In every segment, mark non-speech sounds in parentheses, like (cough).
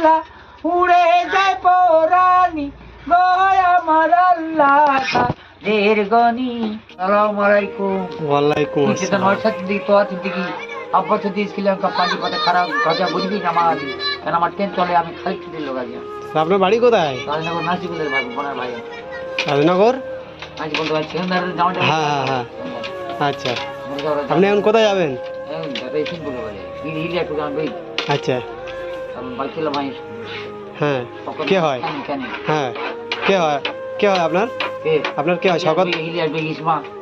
বেলা উড়ে যায় পরানি গয় আমার আল্লাহ। দীর্ঘনি সালাম আলাইকুম। ওয়ালাইকুম আসসালাম। নয় সাথে দিকে তো আছে দিকে আব্বা সাথে দিয়েছিলাম পানি পাতে খারাপ গজা বুঝবি না আমার কারণ আমার ট্রেন চলে আমি খালি ছুটির লোক আছি আপনার বাড়ি কোথায়? রাজনগর নাসিকুলের ভাই বোনের ভাই। রাজনগর? ভাই সেকেন্দারের জামাটা হ্যাঁ, হ্যাঁ, আচ্ছা। আপনি এখন কোথায় যাবেন? আচ্ছা। হ্যাঁ কে হয়? হ্যাঁ কে হয়? কে হয় আপনার? আপনার কে হয়? শকত?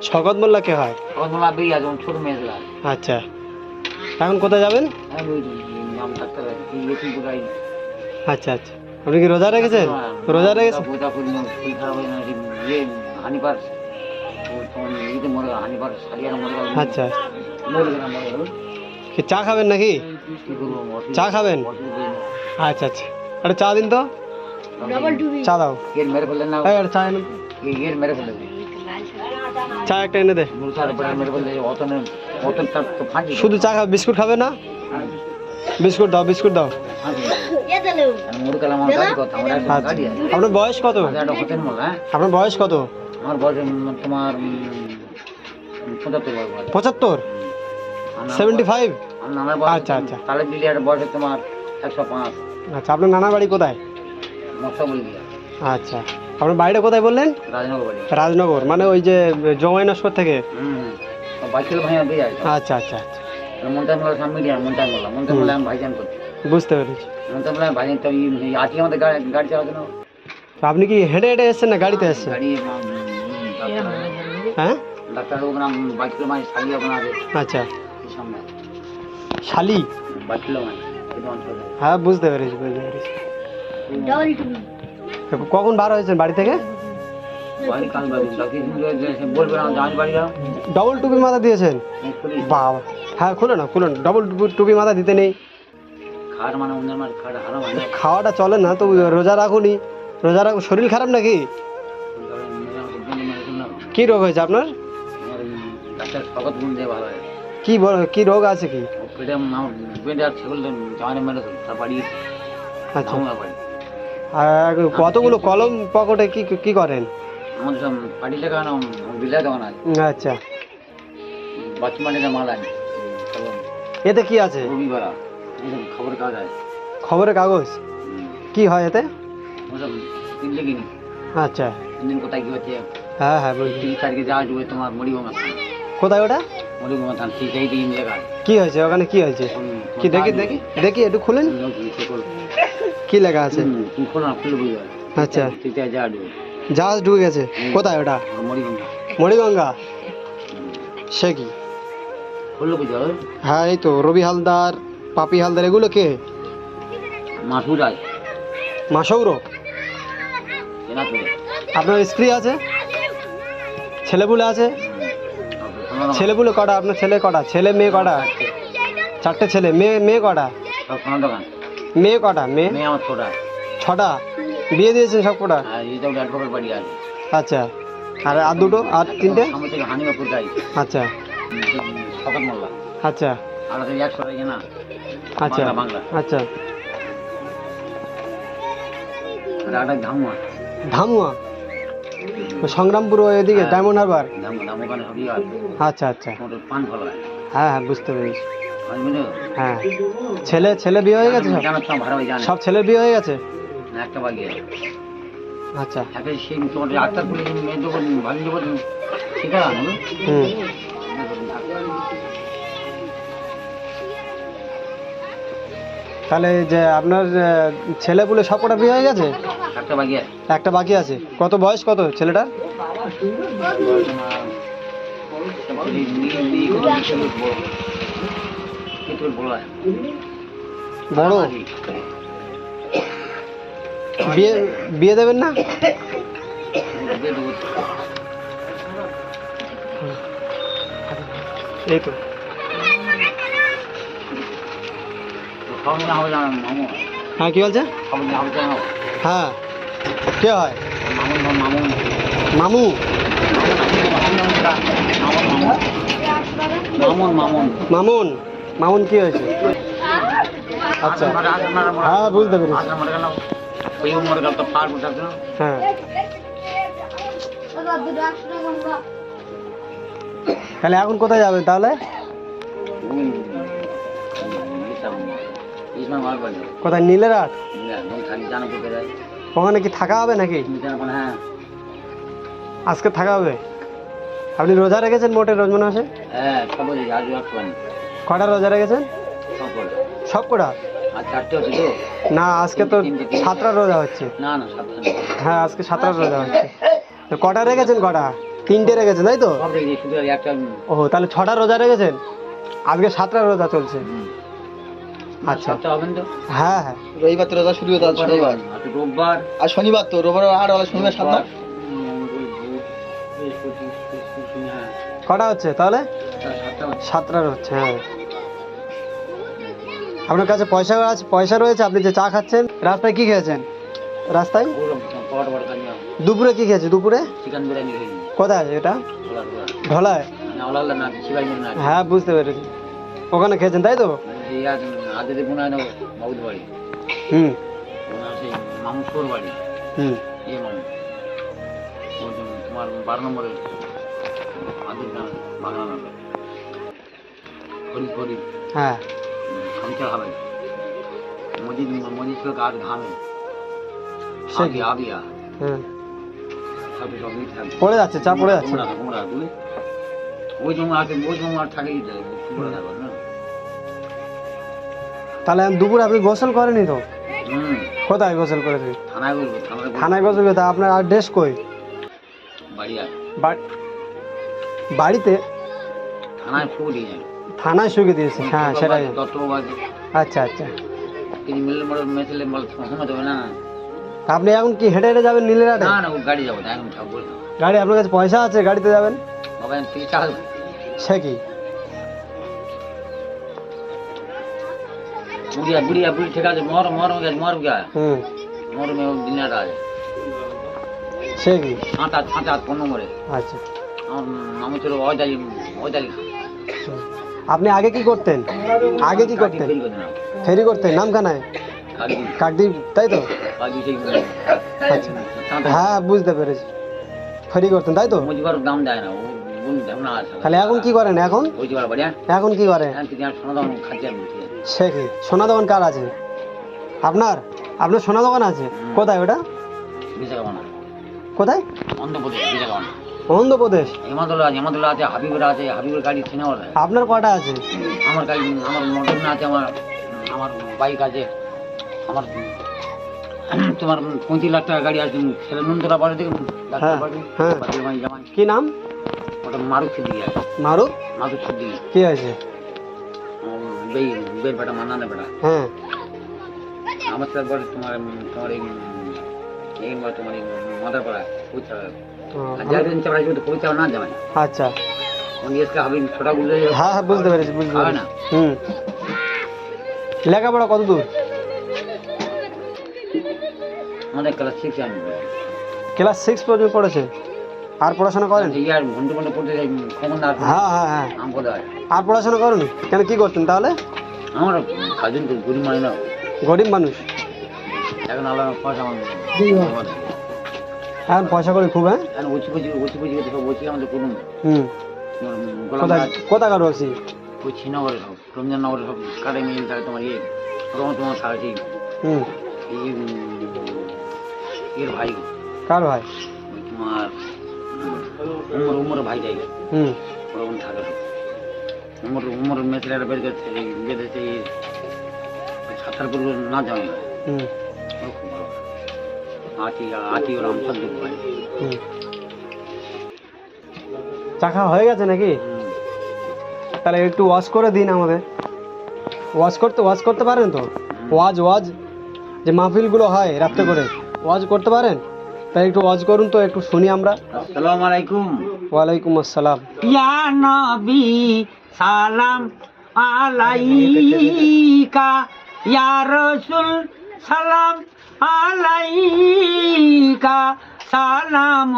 শকত মোল্লা কে হয়? আচ্ছা। এখন কোথায় যাবেন? আচ্ছা আচ্ছা। আপনি কি রোজা রেখেছেন? রোজা রেখেছেন? ইতে মরে হানিবার সারিয়ার মরে আচ্ছা। চা খাবেন নাকি? চা খাবেন? আচ্ছা আচ্ছা। একটা চা দিন তো। চা দাও। চা এনে চা একটা এনে দে। শুধু চা খাবে? বিস্কুট খাবে না? বিস্কুট দাও বিস্কুট দাও। আচ্ছা। আপনার বয়স কত? মোল হ্যাঁ? আপনার বয়স কত? আমার বয়স তোমার। পঁচাত্তর সেভেন্টি ফাইভ আচ্ছা, আচ্ছা। তাহলে বয়স তোমার একশো পাঁচ। আচ্ছা আপনার নানা বাড়ি কোথায়? আচ্ছা। আপনার বাড়িটা কোথায় বললেন? রাজনগর। রাজনগর মানে ওই যে জমাই নস্কর থেকে? হুম বাইকেল ভাইয়া দিয়ে আচ্ছা আচ্ছা আচ্ছা। মন্টাই সামনে দিয়া মন্টাই মোলা আমি ভাইজান করছি। বুঝতে পেরেছি। মন্টাই ভাইজান তো আজকে আমাদের গাড়ি আপনি কি হেঁটে হেঁটে এসেছেন না গাড়িতে এসেছেন? হ্যাঁ ডাক্তার ওখানে বাইকেল ভাই সারিয়ে ওখানে আছে আচ্ছা। সামনে। শালি হ্যাঁ বুঝতে পেরেছি বুঝতে পেরেছি কখন বার হয়েছেন বাড়ি থেকে ডবল টুপি মাথা দিয়েছেন বাবা হ্যাঁ খুলে না খুলে না ডবল টুপি মাথা দিতে নেই মানে মানে মানে খাওয়াটা চলে না তো রোজা রাখুনি রোজা রাখুন শরীর খারাপ নাকি কি রোগ হয়েছে আপনার হয় কি বল- কি রোগ আছে কি পেটে আমার পেটে আর ছেগল জামানে মেরে তার বাড়ি আচ্ছা। বাড়ি। আর কতগুলো কলম পকেটে কি কি করেন? আমাদের সব পার্টি টাকা না বিলা কেমন আছে আচ্ছা। বাচ্চমানিটা মাল আছে এতে কি আছে? রবিবার। খবর কাজ আছে। খবরের কাগজ? কি হয় এতে? আচ্ছা। কোথায় কি হচ্ছে? হ্যাঁ হ্যাঁ যাবে তোমার মরিগঙ্গা কোথায় ওটা? কি হয়েছে? ওখানে কি হয়েছে? কি দেখি দেখি দেখি একটু খুলেন কি লেখা আছে? আচ্ছা। জাহাজ ডুবে গেছে। কোথায় ওটা? মরিগঙ্গা সে কি? হ্যাঁ এই তো রবি হালদার পাপি হালদার এগুলো কে? মাসৌর? আপনার স্ত্রী আছে? ছেলেপুলে আছে? ছেলেপুলে কটা? আপনার ছেলে কটা? ছেলে মেয়ে কটা? চারটে ছেলে। মেয়ে মেয়ে কটা? মেয়ে কটা? মেয়ে? আমার ছোটা। ছটা? বিয়ে দিয়েছেন সব কটা? আচ্ছা। আর আর দুটো? আর তিনটে? আচ্ছা। আচ্ছা। আচ্ছা। আচ্ছা। ধামুয়া। ধামুয়া? সংগ্রামপুর এদিকে ডায়মন্ড হারবার? আচ্ছা আচ্ছা। মোটর পান ভালো হয়। হ্যাঁ হ্যাঁ বুঝতে পেরেছি। হ্যাঁ। ছেলে ছেলে বিয়ে হয়ে গেছে সব? সব ভালো জানে সব ছেলের বিয়ে হয়ে গেছে? না একটা বাকি আচ্ছা। সেই আটটা করে মেয়ে হুম। তাহলে যে আপনার ছেলে পুলে সব কটা বিয়ে হয়ে গেছে? একটা বাকি আছে। একটা বাকি আছে। কত বয়স কত ছেলেটার? বড়? বিয়ে বিয়ে দেবেন না? এই তো। হ্যাঁ কি বলছে? হ্যাঁ। কে হয়? মামু। মামুন মামুন। মামুন মামুন কি হয়েছে? আচ্ছা। হ্যাঁ বুঝতে পেরেছি। হ্যাঁ। তাহলে এখন কোথায় যাবেন তাহলে? কোথায় কোথায়? যায় ওখানে কি থাকা হবে নাকি? হ্যাঁ। আজকে থাকা হবে? আপনি রোজা রেখেছেন মোটে রোজ মনে আছে হ্যাঁ একটুখানি কটা রোজা রেখেছেন? সব কটা? না আজকে তো সাতটা রোজা হচ্ছে। না না সাতটা হ্যাঁ আজকে সাতটা রোজা হচ্ছে। তো কটা রেখেছেন কটা? তিনটে রেখেছেন তাই তো? ও তাহলে ছটা রোজা রেখেছেন? আজকে সাতটা রোজা চলছে। আচ্ছা। সাতটা হ্যাঁ হ্যাঁ। রবিবার তো রোজা শুরু হতো রোববার আর শনিবার তো রোববার আর শনিবার সাত কটা হচ্ছে তাহলে? সাতটা হচ্ছে। হ্যাঁ। আপনার কাছে পয়সা আছে, পয়সা রয়েছে, আপনি যে চা খাচ্ছেন, রাস্তায় কি খেয়েছেন? রাস্তায়? দুপুরে কি খেয়েছে, দুপুরে? কোথায় এটা? ওলা ওলা ঢলায় হ্যাঁ বুঝতে পেরেছি। ওখানে খেয়েছেন, তাই তো? হুম। হুম। বারো নম্বরে বাংলা নামে হ্যাঁ। খামচা হবে মজিদ মজিদ কাজ ঘামে সে আবিয়া আবিয়া হ্যাঁ পড়ে যাচ্ছে চা পড়ে যাচ্ছে। ওই আছে ওই থাকেই তাহলে আমি দুপুরে আপনি গোসল করেনি তো? কোথায় গোসল করেছেন? থানায় বলব থানায় গোসল করতে আপনার আর ড্রেস কই? বাড়ি বাড়িতে? থানায় ফুল দিয়ে যায় থানায় শুকিয়ে দিয়েছে হ্যাঁ সেটাই। তত বাজে আচ্ছা আচ্ছা। তিনি মিলে মোড়ে মেসেলে বল ঘুমাতে হবে না? তা আপনি এখন কি হেঁটে হেঁটে যাবেন নীলেরাটে না না ও গাড়ি যাব না এখন থাকব না গাড়ি আপনার কাছে পয়সা আছে গাড়িতে যাবেন? বাবা আমি তিরিশ টাকা দেবো। সে কি? বুড়িয়া বুড়িয়া বুড়ি ঠিক আছে মর মর গেছে মর গা হুম। মর মে দিনাটা আছে। সে কি? সাত আট সাত আট পনেরো মরে। আচ্ছা। আমার ছিল অজালি অজালি আপনি আগে কি করতেন? আগে কি করতেন? ফেরি করতেন? নামখানায়? কাকদ্বীপ। তাই তো? আচ্ছা। হ্যাঁ বুঝতে পেরেছি। ফেরি করতেন তাই তো? দাম দেয় না তাহলে এখন কি করেন এখন? হ্যাঁ। এখন কি করেন? সে কি? সোনা দোকান কার আছে? আপনার? আপনার সোনা দোকান আছে? কোথায় ওটা? কোথায়? অন্ধ্রপ্রদেশ অন্ধ্রপ্রদেশ হিমাদুল্লাহ আছে হিমাদুল্লাহ আছে হাবিবের আছে হাবিবের গাড়ি সিনেমার আছে আপনার কটা আছে আমার গাড়ি আমার মোটর আছে আমার আমার বাইক আছে আমার তোমার পঁয়ত্রিশ লাখ টাকা গাড়ি আছে ছেলে নন্দরা বাড়ি থেকে হ্যাঁ, হ্যাঁ। কি নাম ওটা মারুক সিদ্দিকি আছে মারুক মারুক সিদ্দিকি কি আছে বের বেটা মান্নানে বেটা হ্যাঁ আমার সাথে তোমার তোমার এই তোমার এই মাদার চাপড়া কিন্তু না আচ্ছা ছোটা বুঝলে হ্যাঁ হ্যাঁ বুঝতে পেরেছি বুঝতে পেরেছি হুম লেখাপড়া কত দূর আমাদের ক্লাস সিক্স আমি ক্লাস সিক্স পর্যন্ত পড়েছে আর পড়াশোনা করেন ইয়ার ঘণ্টা ঘণ্টা পড়তে আর হ্যাঁ হ্যাঁ হ্যাঁ আম করে আর পড়াশোনা করেন কেন কি করতেন তাহলে আমার গরিব মানে গরিব মানুষ এখন আলাদা এখন পয়সা করে খুব হ্যাঁ? উঁচু পুচি উঁচু পুচি সব উঁচু আমাদের করুন হুম। কোথায় কোথাকার রয়েছি ওই শ্রীনগরে সব রমজান নগরে সব কাটে মিল থাকে তোমার ইয়ে তোমার তোমার সারাটি হুম। এর ভাই। কার ভাই? তোমার উমর উমর ভাই যাই। হুম। ওরকম থাকে সব। উমর উমর মেসিলার বের করছে বেঁধেছে সাঁতার করব না না? হুম। ও খুব ভালো আটি আটি ওর আমসার দুঃখ ভাই চা খাওয়া হয়ে গেছে নাকি? তাহলে একটু ওয়াশ করে দিন আমাদের। ওয়াশ করতে ওয়াশ করতে পারেন তো? ওয়াজ ওয়াজ যে মাহফিলগুলো হয় রাত্রে করে। ওয়াজ করতে পারেন? তাই একটু ওয়াজ করুন তো একটু শুনি আমরা। আসসালামু আলাইকুম। ওয়ালাইকুম আসসালাম। ইয়া নবী সালাম আলাইকা। ইয়া রাসূল সালাম আলাইকা সালাম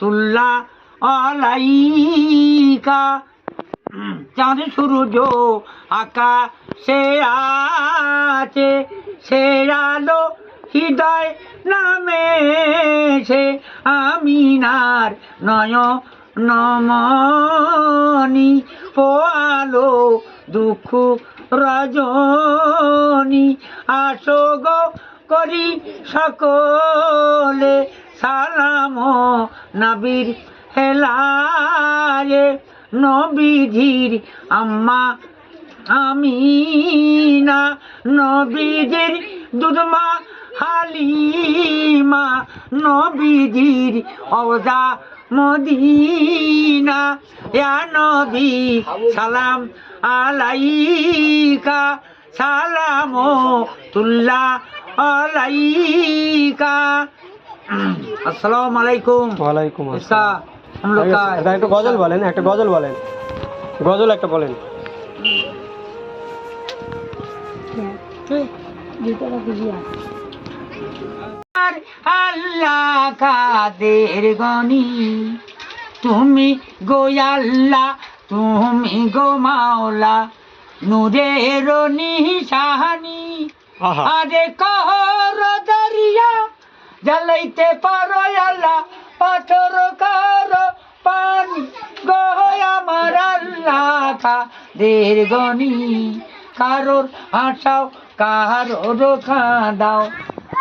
তুল্লাহ আলাইকা। চাঁদ সূর্য আকা সে আছে, সে আলো হৃদয় নামে সে আমিনার নয় নমনি পোয়ালো দুঃখ রজনী, আসো গো করি সকলে সালাম নবীর হেলারে নবীজির আম্মা আমিনা, নবীজির দুধমা হালিমা, নবীজির অবদা মদিনা। ইয়া নবী, সালাম আলাইকা, সালাম তুল্লাহ (clears throat) আলাইকা আসসালামু আলাইকুম ওয়ালাইকুম इसका আসসালাম हम लोग का এটা একটু গজল বলেন একটা গজল বলেন গজল একটা বলেন আর আল্লাহ কাদের গনি তুমি গো আল্লাহ তুমি গো মাওলা নূরের নিশানি আহা আরে কহর দরিয়া জ্বালাইতে পারো আল্লাহ, পাথর কর পানি। গো আমার আল্লাহ কাদের গনি কারোর হাসাও, কারোর খাঁদাও,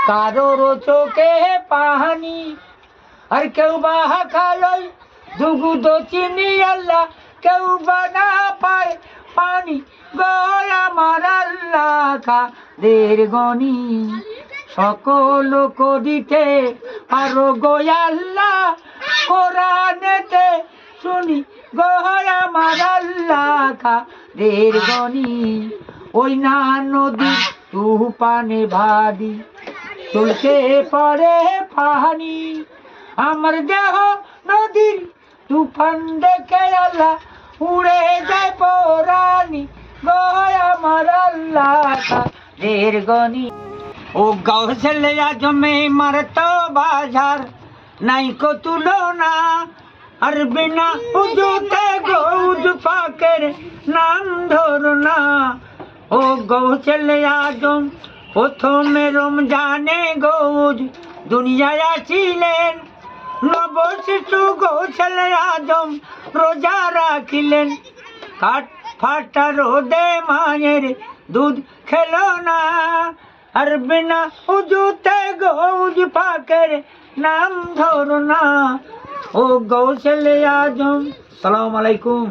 কারোর চোখে পাহানি। আর কেউ বা খায় দুগুদ চিনি আল্লাহ, কেউ বা না পায় পানি গয় আমার আল্লাহ কাদের গনি। সকল করিতে আরও গয়াল্লাহ কোরআনেতে শুনি গয় আমার আল্লাহ কাদের গনি। ওই না নদী তুফানে ভাদি চলতে পারে পাহানি আমার দেহ নদীর তুফান দেখে আল্লাহ উড়ে যায় পরানি গয় আমার আল্লাহ দের গনি ও গৌসলে আজমে মারতো বাজার, নাই কো তুলনা আর বিনা উজুতে গৌজ পাকের নাম ধরনা ও গৌসলে আজম প্রথমে রমজানে গৌজ দুনিয়ায় আসিলেন নব শিশু গোছেলে আজম রোজা রাখিলেন। কাঠ ফাটা রোদে মায়ের দুধ খেলো না। আর বিনা উজুতে গৌজ পাকের নাম ধরো না। ও গৌছেলে আজম। সালাম আলাইকুম।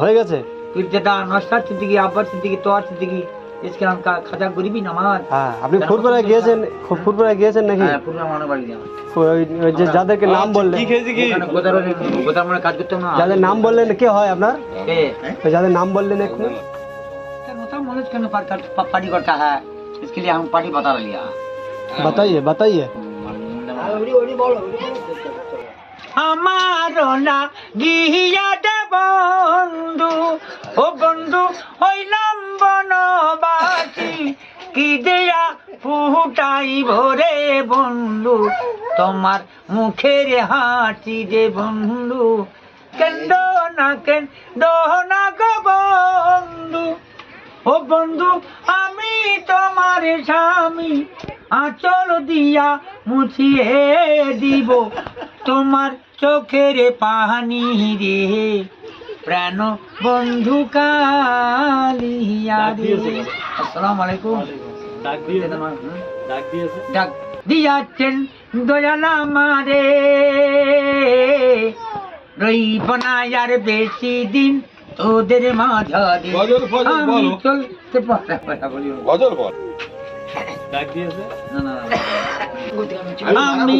হয়ে গেছে? তুই যেটা নষ্টার দিকে আব্বার দিকে তোয়ার দিকে। इसके नाम का खाजा गरीबी नमाज হ্যাঁ আপনি ফুটবলে গিয়েছেন খুব ফুটবলে গিয়েছেন নাকি হ্যাঁ পূর্ণ মানো বাড়ি দিয়ে ওই ওই যে যাদেরকে নাম বললেন ওখানে গোদার গোদার মানে কাজ করতাম না যাদের নাম বললেন কে হয় আপনার কে ওই যাদের নাম বললেন এখন होता मनोज करने पर कर, प- पार्टी करता है इसके लिए हम पार्टी बता लिया बताइए बताइए আমার না গিয়া দে বন্ধু। ও বন্ধু হইলাম বনবাসী কি দেয়া ফুটাই ভরে বন্ধু? তোমার মুখের হাসি যে বন্ধু। কেন্দ না কেন্দ না গো ও বন্ধু আমি তোমার স্বামী। আঁচল দিয়া মুছিয়ে দিব তোমার চোখের পানি রে। প্রাণ বন্ধু কালিয়া রে আসসালামু আলাইকুম। ডাক ডাক দিয়াছেন দয়াল আমারে। রইব না আর বেশি দিন তোদের মাঝারে আমি চলতে বলি। আমি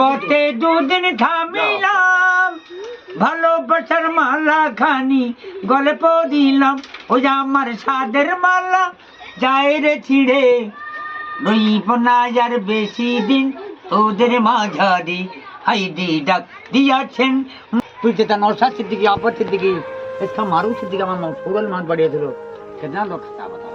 পথে দুদিন থামিলাম ভালোবাসার মালা খানি গল্প দিলাম। ওই আমার সাদের মালা যায় রে ছিড়ে। রইব না আর বেশি দিন ওদের মাঝারি হাইদি ডাক দিয়াছেন। তুই যেটা নরসাদ সিদ্দিকি আপার সিদ্দিকি इसका मारूच दिखा मामा पूरल मात बढ़िया दिलो कितना लोग खाता बता